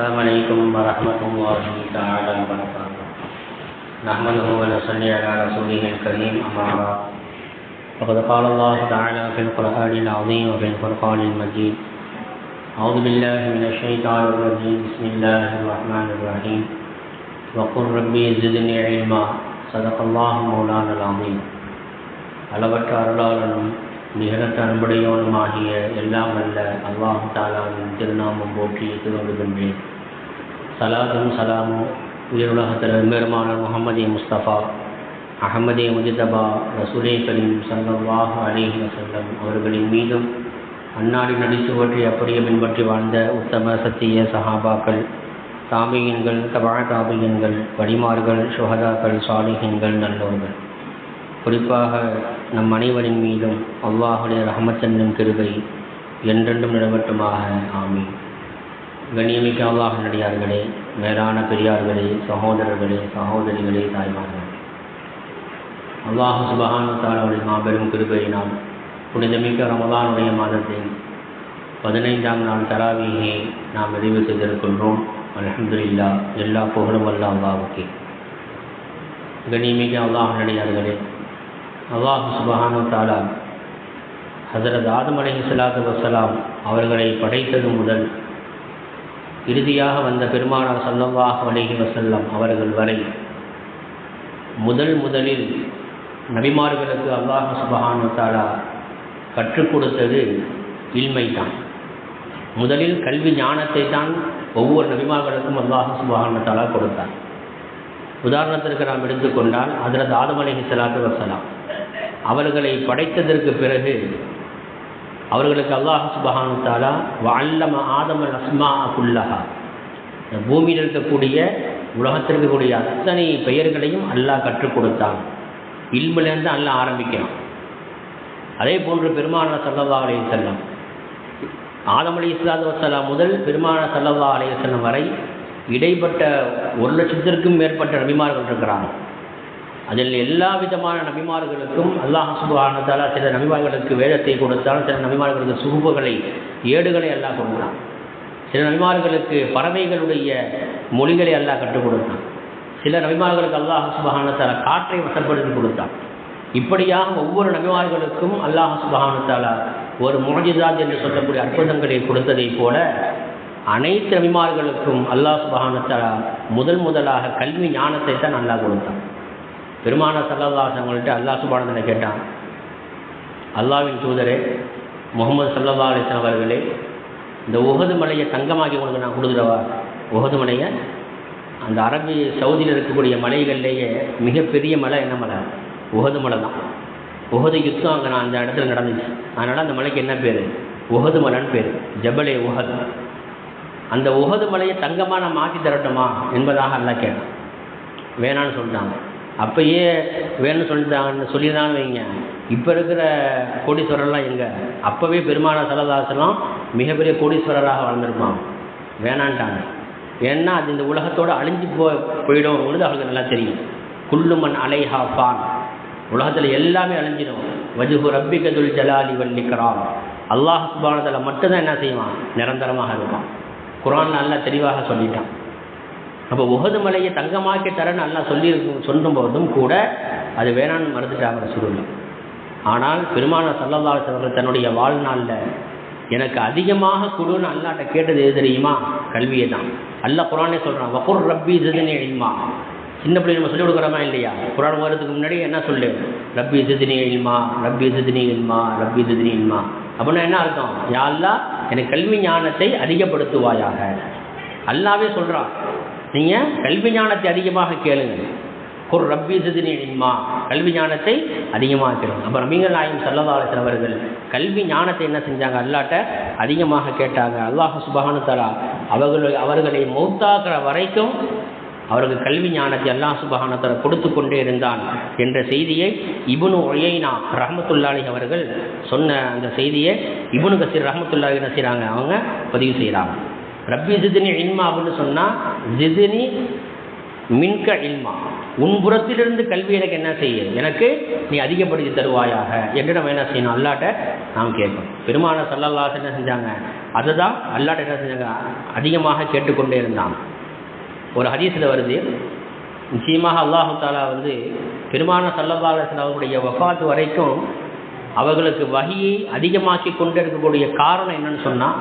السلام عليكم ورحمة الله تعالى وبركاته نحمده ونصلي على رسوله الكريم أما بعد فقد قال الله تعالى في القرآن العظيم وفي الفرقان المجيد أعوذ بالله من الشيطان الرجيم بسم الله الرحمن الرحيم وقل ربي زدني علما صدق الله مولانا العظيم அளவற்ற அருளாளனும் நிகரற்ற அன்புடையவனுமாகிய எல்லாம் அல்ல அல்லாஹு தாலாவின் திருநாமம் போற்றி திருவருகின்றேன் சலாதும் சலாமும். உயிருலகத்தில் பெருமான முகமதி முஸ்தபா அகமதே முஜிதபா ரசூலே கரீம் சல்லாஹு அலேஹி வசல்லம் அவர்களின் மீதும் அன்னாடி நடித்து பற்றி அப்படியே பின்பற்றி வாழ்ந்த உத்தம சத்திய சஹாபாக்கள் தாபியன்கள் தபா தாபியன்கள் வடிமார்கள் சுகதாக்கள் சாலிகன்கள் நல்லோர்கள். குறிப்பாக நம் அனைவரின் மீதும் அவ்வாஹுடைய ரஹமத்தன்னும் கிருபை என்றென்றும் நிலவட்டுமாக. ஆமீன். கண்ணியமிக்க அல்லாஹ் நடிகார்களே மேலான பெரியார்களே சகோதரர்களே சகோதரிகளே தாய்மார்களே. அல்லாஹ் சுபஹானு தாலாவுடைய மாபெரும் கிருபையினால் புனிதமிக்க ரமதானுடைய மாதத்தின் பதினைந்தாம் நாள் தராவியை நாம் நிறைவு செய்திருக்கின்றோம். அலமதுல்லா எல்லா புகழும் அல்ல அல்லாவுக்கே கண்ணியமிக்க அல்லாஹ் நடிகார்களே அல்லாஹ் சுபஹானு தாலா ஹசரத் ஆதம் அலி சலாத்து வசலாம் அவர்களை படைத்தது முதல் இறுதியாக வந்த பெருமானார் சல்லல்லாஹ் வணிகி வசல்லம் அவர்கள் வரை முதல் முதலில் நபிமார்களுக்கு அல்லாஹ் சுபஹானு தாலா கற்றுக் கொடுத்தது இல்மை தான் முதலில் கல்வி ஞானத்தை தான் ஒவ்வொரு நபிமார்களுக்கும் அல்லாஹ் சுபஹானு தாலா கொடுத்தார் உதாரணத்திற்கு நாம் எடுத்துக்கொண்டால் அதில் ஆதம் அலி சலாத்து வசலாம் அவர்களை படைத்ததற்கு பிறகு அவர்களுக்கு அல்லாஹ் சுபஹானு தாலா வல்லம ஆதம அஸ்மா குல்லஹா. பூமியில் இருக்கக்கூடிய உலகத்தில் இருக்கக்கூடிய அத்தனை பெயர்களையும் அல்லாஹ் கற்றுக் கொடுத்தான். இல்மிலேருந்து அல்லாஹ் ஆரம்பிக்கிறான். அதே போன்று பெருமான சல்லவா அலைய செல்லம் ஆதம் அலி இஸ்லாது வசலாம் முதல் பெருமான சல்லவா அலைய செல்லம் வரை இடைப்பட்ட ஒரு லட்சத்திற்கும் மேற்பட்ட நபிமார்கள் இருக்கிறாங்க அதில் எல்லா விதமான நபிமார்களுக்கும் அல்லாஹ் சுபானத்தாலா சில நபிமார்களுக்கு வேதத்தை கொடுத்தான் சில நபிமார்களுக்கு சுகுப்புகளை ஏடுகளை அல்லாஹ் கொடுத்தான் சில நபிமார்களுக்கு பறவைகளுடைய மொழிகளை அல்லாஹ் கற்றுக் கொடுத்தான் சில நபிமார்களுக்கு அல்லாஹ் சுபஹானத்தாலா காற்றை வசப்படுத்தி கொடுத்தான் இப்படியாக ஒவ்வொரு நபிமார்களுக்கும் அல்லாஹ் சுபஹானத்தாலா ஒரு முகஜிதாத் என்று சொல்லக்கூடிய அற்புதங்களை கொடுத்ததை போல அனைத்து நபிமார்களுக்கும் அல்லாஹ் சுபஹானத்தாலா முதல் முதலாக கல்வி ஞானத்தை தான் அல்லாஹ் கொடுத்தான். பெருமான சல்லல்லாசவங்கள்ட்ட அல்லா சுபானந்தனை கேட்டான். அல்லாவின் தூதரே முகமது சல்லா அலிஸ்லாம் அவர்களே இந்த உகது மலையை தங்கமாக்கி உங்களுக்கு நான் கொடுக்குறவா? உகது மலையை? அந்த அரபி சவுதியில் இருக்கக்கூடிய மலைகள்லேயே மிகப்பெரிய மலை என்ன மலை? உகது மலை தான். உகது யுத்தம் அங்கே நான் அந்த இடத்துல நடந்துச்சு. அதனால் அந்த மலைக்கு என்ன பேர்? உகது மலைன்னு பேர். ஜபலே உகது. அந்த உகது மலையை தங்கமாக நான் மாற்றி தரட்டுமா என்பதாக எல்லாம் கேட்டான். வேணான்னு சொல்லிட்டாங்க. அப்பயே வேணும்னு சொல்லிட்டாங்கன்னு சொல்லியிருந்தான்னு வைங்க. இப்போ இருக்கிற கோடீஸ்வரர்லாம் எங்கே? அப்போவே பெருமான சலதாசனம் மிகப்பெரிய கோடீஸ்வரராக வளர்ந்துருப்பான். வேணான்ட்டாங்க. ஏன்னா அது இந்த உலகத்தோடு அழிஞ்சு போ போயிடும். பொழுது அவளுக்கு நல்லா தெரியும். குள்ளுமன் அலைஹா ஃபான். உலகத்தில் எல்லாமே அழிஞ்சிடும். வஜுகு ரப்பிகதுல் ஜலாலி வல்லிக்கிறான் அல்லாஹ் சுபானத்தில் மட்டும்தான் என்ன செய்வான்? நிரந்தரமாக இருப்பான். குரான் நல்லா தெளிவாக சொல்லிட்டான். அப்போ உகது மலையை தங்கமாக்கி தரேன்னு அல்லா சொல்லி சொல்லும் போதும் கூட அது வேணான்னு மறுத்துட்டாங்க சுருள் ஆனால் பெருமான சல்லல்லாசவர்கள் தன்னுடைய வாழ்நாளில் எனக்கு அதிகமாக கொடுன்னு அல்லாட்ட கேட்டது எது தெரியுமா? கல்வியை தான். அல்ல குரானே சொல்கிறான் வகுர் ரப்பி இதுன்னு எழுமா சின்ன பிள்ளை நம்ம சொல்லிக் கொடுக்குறோமா இல்லையா? குரான் வரதுக்கு முன்னாடி என்ன சொல்லு? ரப்பி ஜிதினி இல்மா ரப்பி ஜிதினி இல்மா ரப்பி ஜிதினி இல்மா. அப்படின்னா என்ன அர்த்தம்? யாழ்லா எனக்கு கல்வி ஞானத்தை அதிகப்படுத்துவாயாக. அல்லாவே சொல்கிறான் நீங்கள் கல்வி ஞானத்தை அதிகமாக கேளுங்க ஒரு ரப்பி சிதினி கல்வி ஞானத்தை அதிகமாக கேளுங்க அப்போ நபிகள் நாயம் சல்லதாலத்தில் அவர்கள் கல்வி ஞானத்தை என்ன செஞ்சாங்க? அல்லாட்ட அதிகமாக கேட்டாங்க. அல்லாஹ் சுபஹானு தலா அவர்கள் அவர்களை மௌத்தாக்குற வரைக்கும் அவருக்கு கல்வி ஞானத்தை அல்லாஹ் சுபஹானத்தர கொடுத்து கொண்டே இருந்தான் என்ற செய்தியை இபுனு ஒயைனா ரஹமத்துல்லாலி அவர்கள் சொன்ன அந்த செய்தியை இபுனு கசீர் ரஹமத்துல்லாஹி என்ன செய்கிறாங்க அவங்க பதிவு செய்கிறாங்க ரப்பி ஜிதினி இல்மா அப்படின்னு சொன்னால் ஜிதினி மின்க இல்மா. உன் புறத்திலிருந்து கல்வி எனக்கு என்ன செய்ய எனக்கு நீ அதிகப்படுத்தி தருவாயாக. என்று நம்ம என்ன செய்யணும்? அல்லாட்ட நாம் கேட்போம். பெருமான சல்லல்லாஸ் என்ன செஞ்சாங்க? அதுதான் அல்லாட்ட என்ன செஞ்சாங்க? அதிகமாக கேட்டுக்கொண்டே இருந்தான். ஒரு ஹதீஸில் வருது நிச்சயமாக அல்லாஹு தாலா வந்து பெருமான சல்லல்லாஹன் அவர்களுடைய வஃபாத்து வரைக்கும் அவர்களுக்கு வகையை அதிகமாக்கி கொண்டு இருக்கக்கூடிய காரணம் என்னன்னு சொன்னால்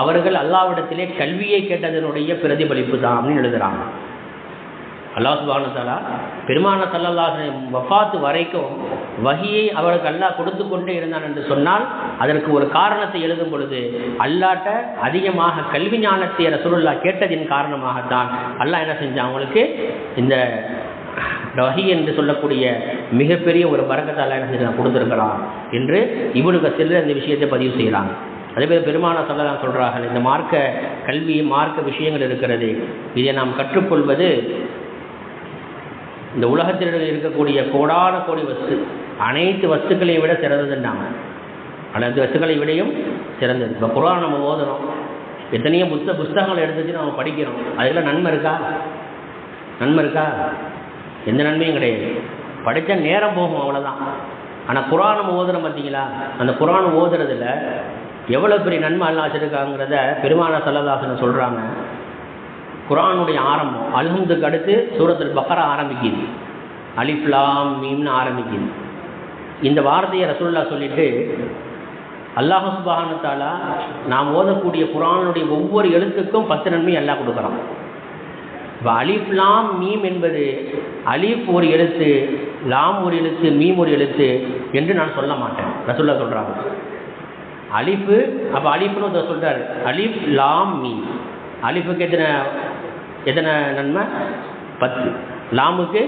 அவர்கள் அல்லாவிடத்திலே கல்வியை கேட்டதனுடைய பிரதிபலிப்பு தான் அப்படின்னு எழுதுகிறாங்க அல்லாஹ் சுபானு தாலா பெருமான சல்லல்லாஹின் வஃபாத்து வரைக்கும் வகியை அவருக்கு அல்லாஹ் கொடுத்து கொண்டே இருந்தான் என்று சொன்னால் அதற்கு ஒரு காரணத்தை எழுதும் பொழுது அல்லாட்ட அதிகமாக கல்வி ஞானத்தை ரசூலுல்லா கேட்டதின் காரணமாகத்தான் அல்லாஹ் என்ன செஞ்சான்? அவங்களுக்கு இந்த வகி என்று சொல்லக்கூடிய மிகப்பெரிய ஒரு பரக்கத்தை அல்லாஹ் என்ன செஞ்சான்? கொடுத்துருக்கலாம் என்று இவனுக்கு செல்ல இந்த விஷயத்தை பதிவு செய்கிறாங்க. அதே போல் பெருமான சொல்லலாம் சொல்கிறார்கள் இந்த மார்க்க கல்வி மார்க்க விஷயங்கள் இருக்கிறது. இதை நாம் கற்றுக்கொள்வது இந்த உலகத்தில் இருக்கக்கூடிய கோடான கோடி வஸ்து அனைத்து வஸ்துக்களையும் விட சிறந்ததுன்னாங்க அனைத்து வஸ்துக்களை விடையும் சிறந்தது. இப்போ குரான் நம்ம ஓதுறோம் எத்தனையோ புத்த புஸ்தகங்கள் எடுத்துச்சு நம்ம படிக்கிறோம். அதுக்கெல்லாம் நன்மை இருக்கா? நன்மை இருக்கா? எந்த நன்மையும் கிடையாது. படித்த நேரம் போகும் அவ்வளோதான் ஆனால் குரான் ஓதுறோம் பார்த்தீங்களா அந்த குரான் ஓதுறதுல எவ்வளோ பெரிய நன்மை அல்லா வச்சுருக்காங்கிறத பெருமான சல்லதாசனை சொல்கிறாங்க குரானுடைய ஆரம்பம் அல்ஹம்துக்கு அடுத்து சூரத்தில் பக்கரா ஆரம்பிக்குது. அலிஃப்லாம் மீம்னு ஆரம்பிக்குது. இந்த வார்த்தையை ரசூல்லா சொல்லிட்டு அல்லாஹ் சுபானத்தாலா நாம் ஓதக்கூடிய குரானுடைய ஒவ்வொரு எழுத்துக்கும் பத்து நன்மை எல்லாம் கொடுக்குறான். இப்போ அலிஃப் லாம் மீம் என்பது அலிஃப் ஒரு எழுத்து லாம் ஒரு எழுத்து மீம் ஒரு எழுத்து என்று நான் சொல்ல மாட்டேன். ரசூல்லா சொல்கிறாங்க அலிஃபு அப்போ அலிஃப்னு ஒருத்தர் சொல்கிறார் அலிஃப் லாம் மீ அலிஃபுக்கு எத்தனை எத்தனை நன்மை? பத்து. லாமுக்கு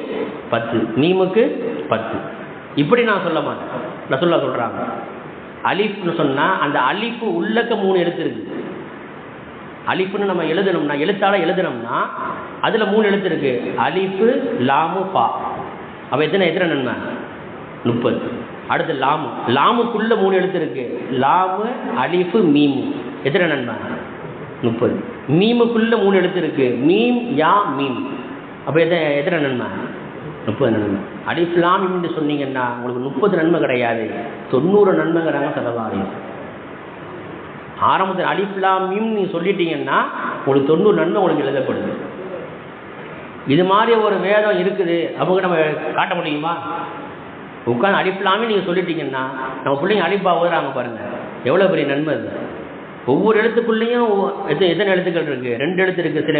பத்து. மீமுக்கு பத்து. இப்படி நான் சொல்ல மாட்டேன். ரசுல்லா சொல்கிறாங்க அலிஃப்னு சொன்னால் அந்த அலிஃபு உள்ளக்க மூணு எழுத்து இருக்குது அலிஃப்னு நம்ம எழுதணும்னா எழுத்தால் எழுதணும்னா அதில் மூணு எழுத்து இருக்குது அலிஃபு லாமு பா அப்போ எத்தனை எத்தனை நன்மை? முப்பது. அடுத்து லாமு. லாமுக்குள்ள மூணு எழுத்து இருக்கு. லாமு அலிஃபு மீமு. எத்தனை நன்மை முப்பது. மீமுக்குள்ள மூணு எழுத்து இருக்கு. மீம் யா மீம். அப்போ எத்தனை எத்தனை நன்மை முப்பது நன்மை அலிஃப்லாம் என்று சொன்னீங்கன்னா உங்களுக்கு முப்பது நன்மை கிடையாது. தொண்ணூறு நன்மைங்கிறாங்க செலவாரி ஆரம்பத்தில் அலிஃப்லாம் மீம் நீங்கள் சொல்லிட்டீங்கன்னா உங்களுக்கு தொண்ணூறு நன்மை உங்களுக்கு எழுதப்படுது. இது மாதிரி ஒரு வேதம் இருக்குது. அவங்க நம்ம காட்ட முடியுமா? உட்காந்து அலிஃப்லாமே நீங்கள் சொல்லிட்டீங்கன்னா நம்ம பிள்ளைங்க அழிப்பா ஓதுறாங்க பாருங்கள் எவ்வளோ பெரிய நன்மை அது. ஒவ்வொரு எழுத்துக்குள்ளேயும் எத்தனை எத்தனை எழுத்துக்கள் இருக்குது ரெண்டு எழுத்து இருக்குது சில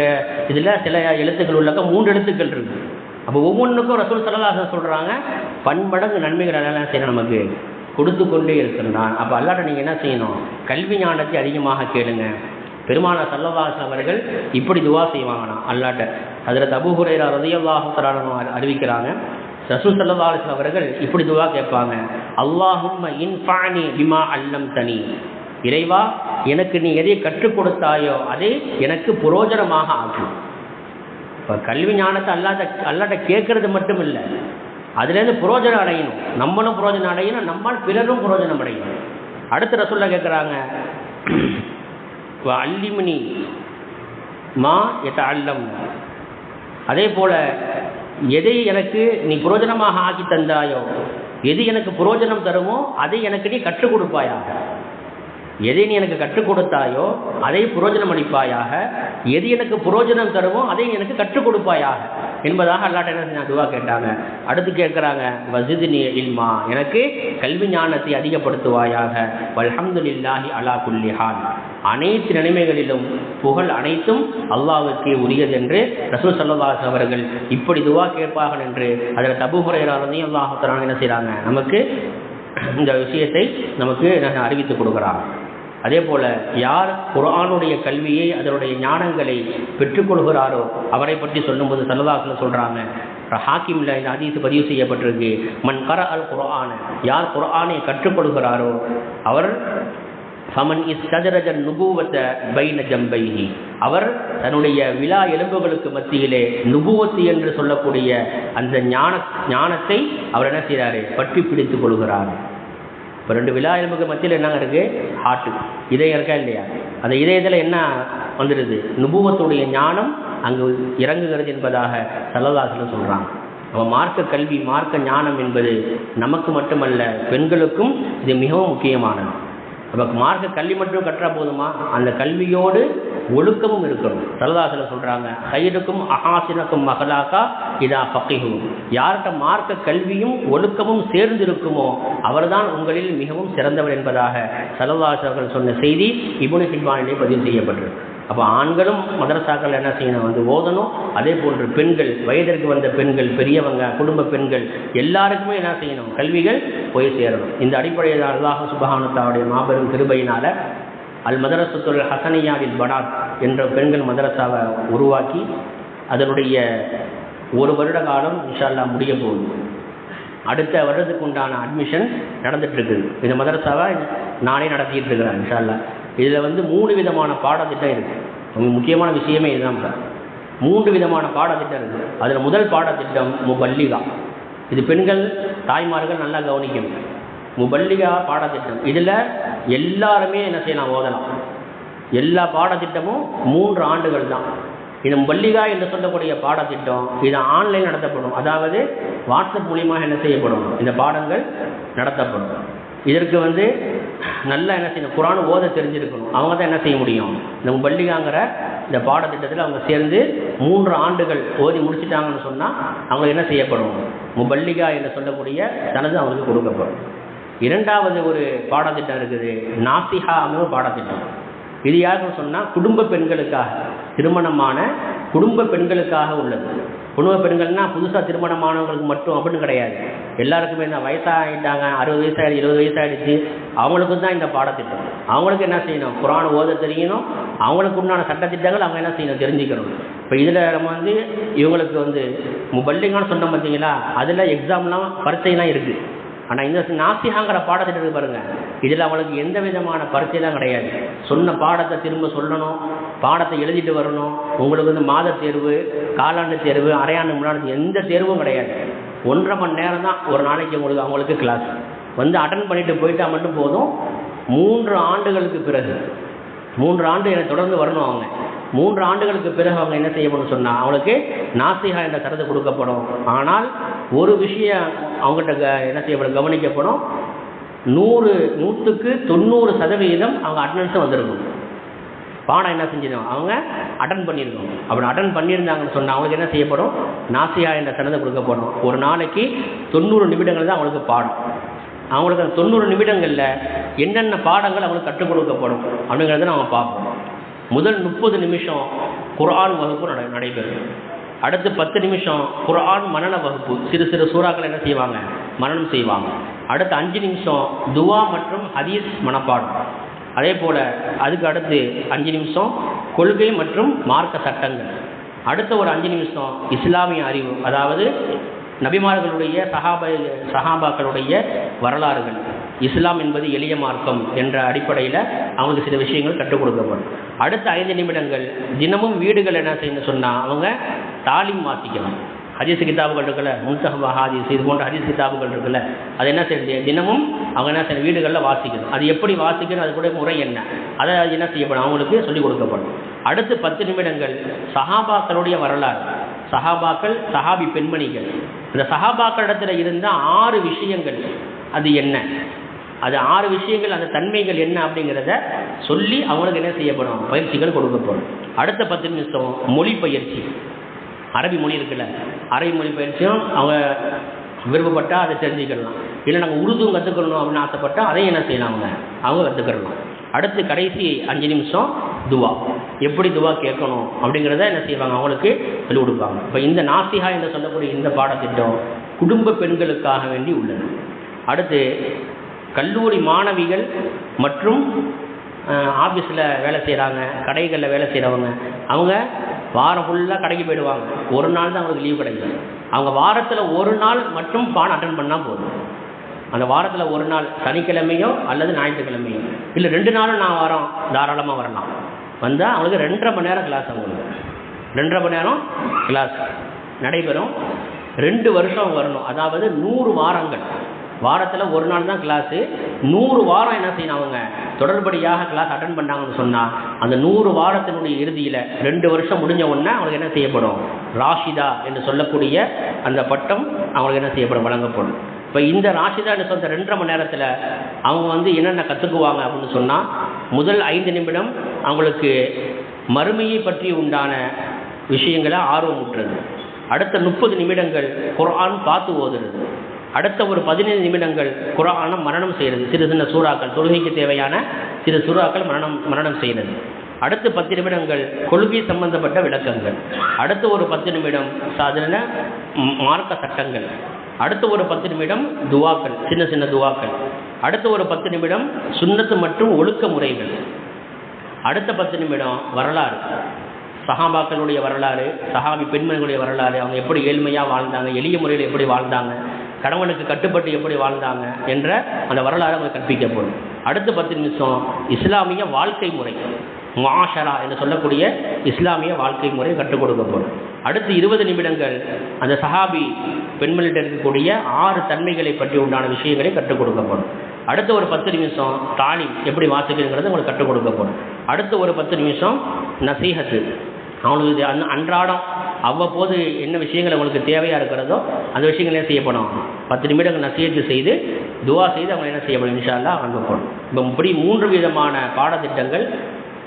இதில் சில எழுத்துக்கள் உள்ளக்க மூன்று எழுத்துக்கள் இருக்குது அப்போ ஒவ்வொன்றுக்கும் ரசூல் சலதாசன் சொல்கிறாங்க பன்மடங்கு நன்மைகள் எல்லாம் செய்யணும் நமக்கு? கொடுத்து கொண்டே இருக்கின்றான் அப்போ அல்லாட்ட நீங்கள் என்ன செய்யணும்? கல்வி ஞானத்தை அதிகமாக கேளுங்க. பெருமான சல்லவாசன் அவர்கள் இப்படி துவா செய்வாங்கண்ணா அல்லாட்ட. அதில் தபுகுரைரா ரதியல்லாஹுத்தரான அறிவிக்கிறாங்க. ரசூ சல்லவாசன் அவர்கள் இப்படி துவா கேட்பாங்க. அல்லாஹும் இன்ஃபானி பிமா அல்லம் தனி இறைவா எனக்கு நீ எதை கற்றுக் கொடுத்தாயோ அதை எனக்கு புரோஜனமாக ஆகும் இப்போ கல்வி ஞானத்தை அல்லாத அல்லாட்ட கேட்கறது மட்டும் இல்லை. அதுலேருந்து புரோஜனம் அடையணும். நம்மளும் புரோஜனம் அடையணும். நம்மால் பிறரும் புரோஜனம் அடையணும். அடுத்த ரசூல்ல கேட்குறாங்க அல்லிமினி மா எத்த அல்லம் அதே போல் எதை எனக்கு நீ புரோஜனமாக ஆக்கி தந்தாயோ எது எனக்கு புரோஜனம் தருமோ அதை எனக்கு நீ கற்றுக் கொடுப்பாயாக. எதை நீ எனக்கு கற்றுக் கொடுத்தாயோ அதை புரோஜனம் அளிப்பாயாக. எது எனக்கு புரோஜனம் தருமோ அதை எனக்கு கற்றுக் கொடுப்பாயாக. என்பதாக அல்லாட்ட என்ன துவா கேட்டாங்க. அடுத்து கேட்குறாங்க வசிதினி இல்மா எனக்கு கல்வி ஞானத்தை அதிகப்படுத்துவாயாக. வல்ஹம்துல்லாஹி அலா குல்லிஹான் அனைத்து நிலைமைகளிலும் புகழ் அனைத்தும் அல்லாவுக்கு உரியது என்று ரசூல் சல்லாஸ் அவர்கள் இப்படி துவா கேட்பார்கள் என்று அதில் தபுமுறையிலாரையும் அல்லாஹத்தரான என்ன செய்கிறாங்க நமக்கு இந்த விஷயத்தை நமக்கு அறிவித்து கொடுக்குறாங்க அதே போல யார் குரானுடைய கல்வியை அதனுடைய ஞானங்களை பெற்றுக்கொள்கிறாரோ அவரை பற்றி சொல்லும்போது சல்லதாசில் சொல்கிறாங்க ஹாக்கிமில் இந்த அதிசு பதிவு செய்யப்பட்டிருக்கு. மண் கர அல் குரான யார் குரானை கற்றுக்கொள்கிறாரோ அவர் ஃபமன் இஸ் சஜரஜன் பைன ஜம்பைஹி. அவர் தன்னுடைய விழா எலும்புகளுக்கு மத்தியிலே நுபுவத்து என்று சொல்லக்கூடிய அந்த ஞான ஞானத்தை அவர் என்ன செய்கிறாரு பற்றி பிடித்துக் கொள்கிறார். இப்போ ரெண்டு விழா எலும்புக்கு மத்தியில் என்னங்க இருக்குது ஹார்ட்டு இதயம் இருக்கா இல்லையா? அந்த இதயத்தில் என்ன வந்துடுது நுபுவத்துடைய ஞானம் அங்கு இறங்குகிறது என்பதாக சல்லதாசலும் சொல்கிறாங்க நம்ம மார்க்க கல்வி மார்க்க ஞானம் என்பது நமக்கு மட்டுமல்ல பெண்களுக்கும் இது மிகவும் முக்கியமானது. நமக்கு மார்க்க கல்வி மட்டும் கற்றா போதுமா? அந்த கல்வியோடு ஒழுக்கமும் இருக்கணும். சரதாசில் சொல்கிறாங்க கயிறுக்கும் அகாசினக்கும் மகளாக்கா இதா ஃபக்கிகும் யார்கிட்ட மார்க்க கல்வியும் ஒழுக்கமும் சேர்ந்து இருக்குமோ அவர்தான் உங்களில் மிகவும் சிறந்தவர் என்பதாக சரதாசர்கள் சொன்ன செய்தி இபுனு சிவானிலே பதிவு செய்யப்பட்டிருக்கு. அப்போ ஆண்களும் மதரசாக்கள் என்ன செய்யணும்? வந்து ஓதணும். அதே போன்று பெண்கள் வயதிற்கு வந்த பெண்கள் பெரியவங்க குடும்ப பெண்கள் எல்லாருக்குமே என்ன செய்யணும்? கல்விகள் போய் சேரணும். இந்த அடிப்படையில் அல்லாஹ் சுபஹானத்தாவுடைய மாபெரும் கிருபையினால அல் மதரசத்துல் ஹசனியாவில் பனாத் என்ற பெண்கள் மதரசாவை உருவாக்கி அதனுடைய ஒரு வருட காலம் இன்ஷால்லா முடிய போகுது. அடுத்த வருடத்துக்கு உண்டான அட்மிஷன் நடந்துட்டு இருக்குது. இந்த மதரசாவை நானே நடத்திட்டு இருக்கிறேன் இன்ஷால்லா இதில் வந்து மூணு விதமான பாடத்திட்டம் இருக்குது முக்கியமான விஷயமே இதுதான் சார். மூன்று விதமான பாடத்திட்டம் இருக்குது அதில் முதல் பாடத்திட்டம் முபல்லிகா. இது பெண்கள் தாய்மார்கள் நல்லா கவனிக்கணும். முபல்லிகா பாடத்திட்டம். இதில் எல்லாருமே என்ன செய்யலாம்? ஓதலாம். எல்லா பாடத்திட்டமும் மூன்று ஆண்டுகள் தான். இது முபல்லிகா என்று சொல்லக்கூடிய பாடத்திட்டம் இது ஆன்லைன் நடத்தப்படும். அதாவது வாட்ஸ்அப் மூலியமாக என்ன செய்யப்படும்? இந்த பாடங்கள் நடத்தப்படும். இதற்கு வந்து நல்லா என்ன செய்யணும் குரான் ஓத தெரிஞ்சிருக்கணும். அவங்க தான் என்ன செய்ய முடியும்? இந்த பள்ளிகாங்கிற இந்த பாடத்திட்டத்தில் அவங்க சேர்ந்து மூன்று ஆண்டுகள் ஓதி முடிச்சிட்டாங்கன்னு சொன்னால் அவங்க என்ன செய்யப்படும்? முபல்லிகா என்று சொல்லக்கூடிய தனது அவங்களுக்கு கொடுக்கப்படும். இரண்டாவது ஒரு பாடத்திட்டம் இருக்குது நாசிகா ஒரு பாடத்திட்டம். இது யாருன்னு சொன்னால் குடும்ப பெண்களுக்காக திருமணமான குடும்ப பெண்களுக்காக உள்ளது. குடும்ப பெண்கள்னால் புதுசாக திருமணமானவங்களுக்கு மட்டும் அப்படின்னு கிடையாது. எல்லாருக்குமே இந்த வயசாகிட்டாங்க அறுபது வயசாகிடுச்சு இருபது வயசாகிடுச்சு அவங்களுக்கும் தான் இந்த பாடத்திட்டம். அவங்களுக்கு என்ன செய்யணும்? குரான் ஓத தெரியணும். அவங்களுக்கு உண்டான சட்டத்திட்டங்கள் அவங்க என்ன செய்யணும்? தெரிஞ்சுக்கணும். இப்போ இதில் நம்ம வந்து இவங்களுக்கு வந்து பல்லிங்கான்னு சொன்னோம் பார்த்தீங்களா அதில் எக்ஸாம்லாம் பரீட்சைலாம் இருக்குது ஆனால் இந்த நாசிஹாங்கிற பாடத்திட்டு இருக்கு பாருங்க. இதில் அவளுக்கு எந்த விதமான பரீட்சைலாம் கிடையாது. சொன்ன பாடத்தை திரும்ப சொல்லணும் பாடத்தை எழுதிட்டு வரணும். உங்களுக்கு வந்து மாத தேர்வு காலாண்டு தேர்வு அரையாண்டு முன்னாடி எந்த தேர்வும் கிடையாது. ஒன்றரை மணி நேரம் தான் ஒரு நாளைக்கு உங்களுக்கு அவங்களுக்கு கிளாஸ் வந்து அட்டன் பண்ணிட்டு போயிட்டா மட்டும் போதும். மூன்று ஆண்டுகளுக்கு பிறகு மூன்று ஆண்டு எனக்கு தொடர்ந்து வரணும் அவங்க. மூன்று ஆண்டுகளுக்கு பிறகு அவங்க என்ன செய்யப்படும் சொன்னால் அவங்களுக்கு நாசிகா என்ற சரத்து கொடுக்கப்படும். ஆனால் ஒரு விஷயம் அவங்ககிட்ட க- என்ன செய்யப்படும் கவனிக்கப்படும். நூறு நூற்றுக்கு தொண்ணூறு சதவீதம் அவங்க அட்டண்டன்ஸும் வந்திருக்கும். பாடம் என்ன செஞ்சிடும் அவங்க அட்டன் பண்ணியிருக்கணும் அப்படி அட்டன் பண்ணியிருந்தாங்கன்னு சொன்னால் அவங்களுக்கு என்ன செய்யப்படும்? நாசியா என்ற சனதை கொடுக்கப்படும். ஒரு நாளைக்கு தொண்ணூறு நிமிடங்கள் தான் அவங்களுக்கு பாடம். அவங்களுக்கு அந்த தொண்ணூறு நிமிடங்களில் என்னென்ன பாடங்கள் அவங்களுக்கு கற்றுக் கொடுக்கப்படும் அப்படிங்கிறத நம்ம பார்ப்போம். முதல் முப்பது நிமிஷம் குரான் வகுப்பு நட நடைபெறும். அடுத்து பத்து நிமிஷம் குரான் மனன வகுப்பு. சிறு சிறு சூறாக்கள் என்ன செய்வாங்க? மனனம் செய்வாங்க. அடுத்து அஞ்சு நிமிஷம் துவா மற்றும் ஹதீஸ் மனப்பாடம். அதே போல் அதுக்கு அடுத்து அஞ்சு நிமிஷம் கொள்கை மற்றும் மார்க்க சட்டங்கள். அடுத்த ஒரு அஞ்சு நிமிஷம் இஸ்லாமிய அறிவு. அதாவது நபிமார்களுடைய சஹாப சஹாபாக்களுடைய வரலாறுகள். இஸ்லாம் என்பது எளிய மார்க்கம் என்ற அடிப்படையில் அவங்களுக்கு சில விஷயங்கள் கற்றுக் கொடுக்கப்படும். அடுத்த ஐந்து நிமிடங்கள் தினமும் வீடுகள் என்ன செய்யணும் சொன்னால் அவங்க தாலிம் வாசிக்கணும் ஹதீஸ் கிதாபுகள் இருக்குல்ல முன்தஹப் ஹாதீஸ் இது போன்ற ஹதீஸ் கிதாபுகள் இருக்குல்ல அது என்ன செய்யுது? தினமும் அவங்க என்ன செய்ய வீடுகளில் வாசிக்கணும். அது எப்படி வாசிக்கணும்? அது கூட முறை என்ன? அதை என்ன செய்யப்படும்? அவங்களுக்கு சொல்லிக் கொடுக்கப்படும். அடுத்து பத்து நிமிடங்கள் சஹாபாக்களுடைய வரலாறு. சஹாபாக்கள் சஹாபி பெண்மணிகள். அந்த சஹாபாக்களிடத்துல இருந்த ஆறு விஷயங்கள் அது என்ன? அது ஆறு விஷயங்கள் அந்த தன்மைகள் என்ன அப்படிங்கிறத சொல்லி அவங்களுக்கு என்ன செய்யப்படும்? பயிற்சிகள் கொடுக்கப்படும். அடுத்த பத்து நிமிஷம் மொழி பயிற்சி. அரபி மொழி இருக்குல்ல அரபி மொழி பயிற்சியும் அவங்க விருப்பப்பட்டால் அதை தெரிஞ்சுக்கிடலாம். இல்லை நாங்கள் உருதும் கற்றுக்கணும் அப்படின்னு ஆசைப்பட்டால் அதையும் என்ன செய்யலாம் அவங்க? அவங்க கற்றுக்கிடலாம் அடுத்து கடைசி அஞ்சு நிமிஷம் துவா. எப்படி துவா கேட்கணும் அப்படிங்கிறத என்ன செய்வாங்க? அவங்களுக்கு சொல்லிக் கொடுப்பாங்க. இப்போ இந்த நாசிகா என்று சொல்லக்கூடிய இந்த பாடத்திட்டம் குடும்ப பெண்களுக்காக வேண்டி உள்ளது. அடுத்து கல்லூரி மாணவிகள் மற்றும் ஆஃபீஸில் வேலை செய்கிறாங்க கடைகளில் வேலை செய்கிறவங்க அவங்க வாரம் ஃபுல்லாக கடைக்கு போயிடுவாங்க. ஒரு நாள் தான் அவங்களுக்கு லீவ் கிடைக்கும் அவங்க வாரத்தில் ஒரு நாள் மட்டும் பான் அட்டன் பண்ணால் போதும். அந்த வாரத்தில் ஒரு நாள் சனிக்கிழமையோ அல்லது ஞாயிற்றுக்கிழமையோ. இல்லை ரெண்டு நாளும் நான் வரோம் தாராளமாக வரலாம். வந்தால் அவங்களுக்கு ரெண்டரை மணி நேரம் கிளாஸ் அவங்களுக்கு ரெண்டரை மணி நேரம் கிளாஸ் நடைபெறும். ரெண்டு வருஷம் வரணும். அதாவது நூறு வாரங்கள். வாரத்தில் ஒரு நாள் தான் கிளாஸு நூறு வாரம் என்ன செய்யணும் அவங்க தொடர்படியாக கிளாஸ் அட்டன் பண்ணாங்கன்னு சொன்னால் அந்த நூறு வாரத்தினுடைய இறுதியில் ரெண்டு வருஷம் முடிஞ்ச உடனே அவங்களுக்கு என்ன செய்யப்படும்? ராஷிதா என்று சொல்லக்கூடிய அந்த பட்டம் அவங்களுக்கு என்ன செய்யப்படும்? வழங்கப்படும். இப்போ இந்த இந்த ராஷிதான்னு சொன்ன ரெண்டரை மணி நேரத்தில் அவங்க வந்து என்னென்ன கற்றுக்குவாங்க அப்படின்னு சொன்னால் முதல் ஐந்து நிமிடம் அவங்களுக்கு மறுமையை பற்றி உண்டான விஷயங்களை ஆர்வமுட்டுறது. அடுத்த முப்பது நிமிடங்கள் குரான் பார்த்து ஓதுறது. அடுத்த ஒரு பதினைந்து நிமிடங்கள் குரானம் மரணம் செய்கிறது. சிறு சின்ன சூறாக்கள் தொழுகைக்கு தேவையான சிறு சூறாக்கள் மரணம் மரணம் செய்கிறது. அடுத்து பத்து நிமிடங்கள் கொள்கை சம்பந்தப்பட்ட விளக்கங்கள். அடுத்து ஒரு பத்து நிமிடம் சாதாரண மார்க்க சட்டங்கள். அடுத்து ஒரு பத்து நிமிடம் துவாக்கள் சின்ன சின்ன துவாக்கள். அடுத்து ஒரு பத்து நிமிடம் சுண்ணத்து மற்றும் ஒழுக்க முறைகள். அடுத்த பத்து நிமிடம் வரலாறு. சஹாபாக்களுடைய வரலாறு சஹாபி பெண்மணிகளுடைய வரலாறு அவங்க எப்படி ஏழ்மையாக வாழ்ந்தாங்க எளிய முறையில் எப்படி வாழ்ந்தாங்க கணவனுக்கு கட்டுப்பட்டு எப்படி வாழ்ந்தாங்க என்ற அந்த வரலாறு அவங்களுக்கு கற்பிக்கப்படும். அடுத்த பத்து நிமிஷம் இஸ்லாமிய வாழ்க்கை முறை. மாஷரா என்று சொல்லக்கூடிய இஸ்லாமிய வாழ்க்கை முறை கற்றுக் கொடுக்கப்படும். அடுத்து இருபது நிமிடங்கள் அந்த சஹாபி பெண்மணிகிட்ட இருக்கக்கூடிய ஆறு தன்மைகளை பற்றி உண்டான விஷயங்களை கற்றுக் கொடுக்கப்படும். அடுத்த ஒரு பத்து நிமிஷம் தாலி எப்படி வாசிக்கிறதுங்கிறது உங்களுக்கு கற்றுக் கொடுக்கப்படும். அடுத்த ஒரு பத்து நிமிஷம் நசீகத்து அவங்களுக்கு இது அன் அன்றாடம் அவ்வப்போது என்ன விஷயங்கள் உங்களுக்கு தேவையாக இருக்கிறதோ அந்த விஷயங்கள் என்ன செய்யப்படும்? பத்து நிமிடங்கள் நசீகத்து செய்து துவா செய்து அவங்க என்ன செய்யப்படும்? இன்ஷா அல்லாஹ் அனுப்பப்படும் இப்போ இப்படி மூன்று விதமான பாடத்திட்டங்கள்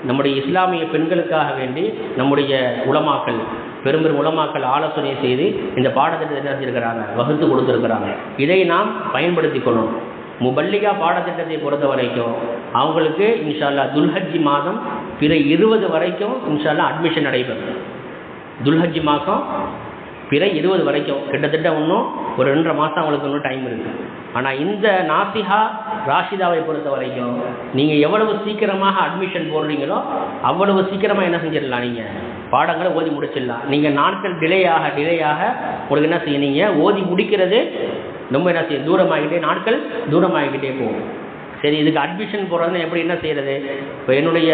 நம்முடைய இஸ்லாமிய பெண்களுக்காக வேண்டி நம்முடைய உலமாக்கள் பெரும் பெரும் உலமாக்கள் ஆலோசனை செய்து இந்த பாடத்திட்டத்தை என்ன செஞ்சிருக்கிறாங்க? வகுத்து கொடுத்துருக்குறாங்க. இதை நாம் பயன்படுத்திக்கணும் முபல்லிகா பாடத்திட்டத்தை பொறுத்த வரைக்கும் அவங்களுக்கு இன்ஷால்லா துல்ஹஜ்ஜி மாதம் பிற இருபது வரைக்கும் இன்ஷால்லா அட்மிஷன் நடைபெறும். துல்ஹஜ்ஜி மாதம் பிற இருபது வரைக்கும். கிட்டத்தட்ட இன்னும் ஒரு ரெண்டரை மாதம் அவங்களுக்கு இன்னும் டைம் இருக்குது ஆனால் இந்த நாசிஹா ராஷிதாவை பொறுத்த வரைக்கும் நீங்கள் எவ்வளவு சீக்கிரமாக அட்மிஷன் போடுறீங்களோ அவ்வளவு சீக்கிரமாக என்ன செஞ்சிடலாம் நீங்கள் பாடங்களை ஓதி முடிச்சிடலாம். நீங்கள் நாட்கள் டிலே ஆக டிலே ஆக உங்களுக்கு என்ன செய்யறீங்க ஓதி முடிக்கிறது ரொம்ப என்ன செய்யும்? தூரமாகிட்டே நாட்கள் தூரமாகிக்கிட்டே போகும். சரி இதுக்கு அட்மிஷன் போடுறதுன்னு எப்படி என்ன செய்கிறது இப்போ என்னுடைய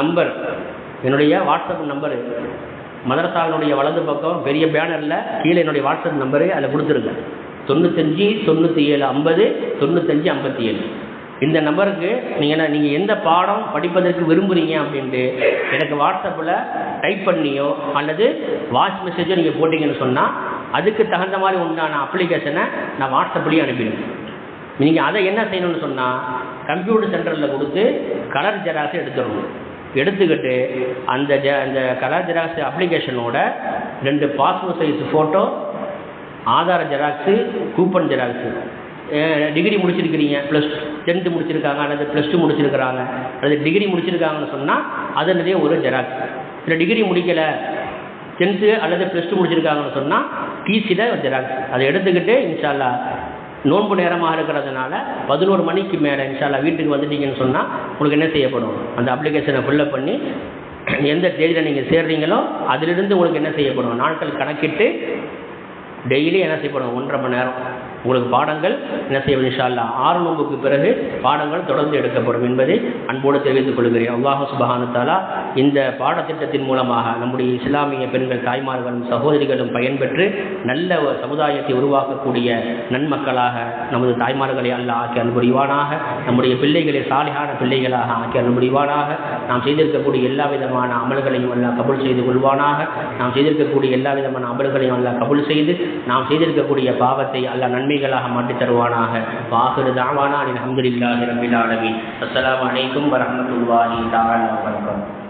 நம்பர் என்னுடைய வாட்ஸ்அப் நம்பரு மதரசாவினுடைய வலது பக்கம் பெரிய பேனரில் கீழே என்னுடைய வாட்ஸ்அப் நம்பரு அதில் கொடுத்துருங்க. தொண்ணூத்தஞ்சு தொண்ணூற்றி ஏழு ஐம்பது தொண்ணூத்தஞ்சு ஐம்பத்தி ஏழு இந்த நம்பருக்கு நீங்கள் நீங்கள் எந்த பாடம் படிப்பதற்கு விரும்புகிறீங்க அப்படின்ட்டு எனக்கு வாட்ஸ்அப்பில் டைப் பண்ணியோ அல்லது வாட்ஸ் மெசேஜோ நீங்கள் போட்டிங்கன்னு சொன்னால் அதுக்கு தகுந்த மாதிரி உண்டான அப்ளிகேஷனை நான் வாட்ஸ்அப்லேயும் அனுப்பிடுவேன். நீங்கள் அதை என்ன செய்யணும்னு சொன்னால் கம்ப்யூட்டர் சென்டரில் கொடுத்து கலர் ஜெராக்ஸ் எடுத்துடணும். எடுத்துக்கிட்டு அந்த ஜ அந்த கலர் ஜெராக்ஸ் அப்ளிகேஷனோட ரெண்டு passport size photo Aadhaar xerox coupon xerox degree முடிச்சிருக்கிறீங்க plus tenth முடிச்சிருக்காங்க அல்லது ப்ளஸ் டூ முடிச்சிருக்கிறாங்க அல்லது டிகிரி முடிச்சிருக்காங்கன்னு சொன்னால் அதனுடைய ஒரு ஜெராக்ஸ் இல்லை டிகிரி முடிக்கலை டென்த்து அல்லது ப்ளஸ் டூ முடிச்சிருக்காங்கன்னு சொன்னால் டிசியில் ஜெராக்ஸ் அதை எடுத்துக்கிட்டு இன்ஷால்லா நோன்பு நேரமாக இருக்கிறதுனால பதினோரு மணிக்கு மேலே இன்ஷால்லா வீட்டுக்கு வந்துட்டீங்கன்னு சொன்னால் உங்களுக்கு என்ன செய்யப்படும்? அந்த அப்ளிகேஷனை ஃபில்லப் பண்ணி எந்த தேதியில் நீங்கள் சேர்றீங்களோ அதிலிருந்து உங்களுக்கு என்ன செய்யப்படும்? நாட்கள் கணக்கிட்டு டெய்லி என்ன செய்யப்படும்? ஒன்றரை மணி நேரம். உங்களுக்கு பாடங்கள் என்ன செய்வது இன்ஷால்லா ஆறு நோம்புக்கு பிறகு பாடங்கள் தொடர்ந்து எடுக்கப்படும் என்பதை அன்போடு தெரிவித்துக் கொள்கிறேன். அல்லாஹு சுபஹானுத்தாலா இந்த பாடத்திட்டத்தின் மூலமாக நம்முடைய இஸ்லாமிய பெண்கள் தாய்மார்களும் சகோதரிகளும் பயன்பெற்று நல்ல சமுதாயத்தை உருவாக்கக்கூடிய நன்மக்களாக நமது தாய்மார்களை அல்ல ஆக்கி அன்புரிவானாக நம்முடைய பிள்ளைகளை சாலையான பிள்ளைகளாக ஆக்கி அன்புரிவானாக நாம் செய்திருக்கக்கூடிய எல்லா விதமான அமல்களையும் அல்லாஹ் கபுல் செய்து கொள்வானாக. நாம் செய்திருக்கக்கூடிய எல்லா விதமான அமல்களையும் அல்ல கபுல் செய்து நாம் செய்திருக்கக்கூடிய பாவத்தை அல்லாஹ் நன்மைகளாக மாற்றித் தருவானாக. வாகுரு தாவானா அல்ஹம்துலில்லாஹி ரபில் ஆலமீன். அஸ்லாம் அலைக்கும் வரஹ்மத்துல்லாஹி தஆலா வணக்கம்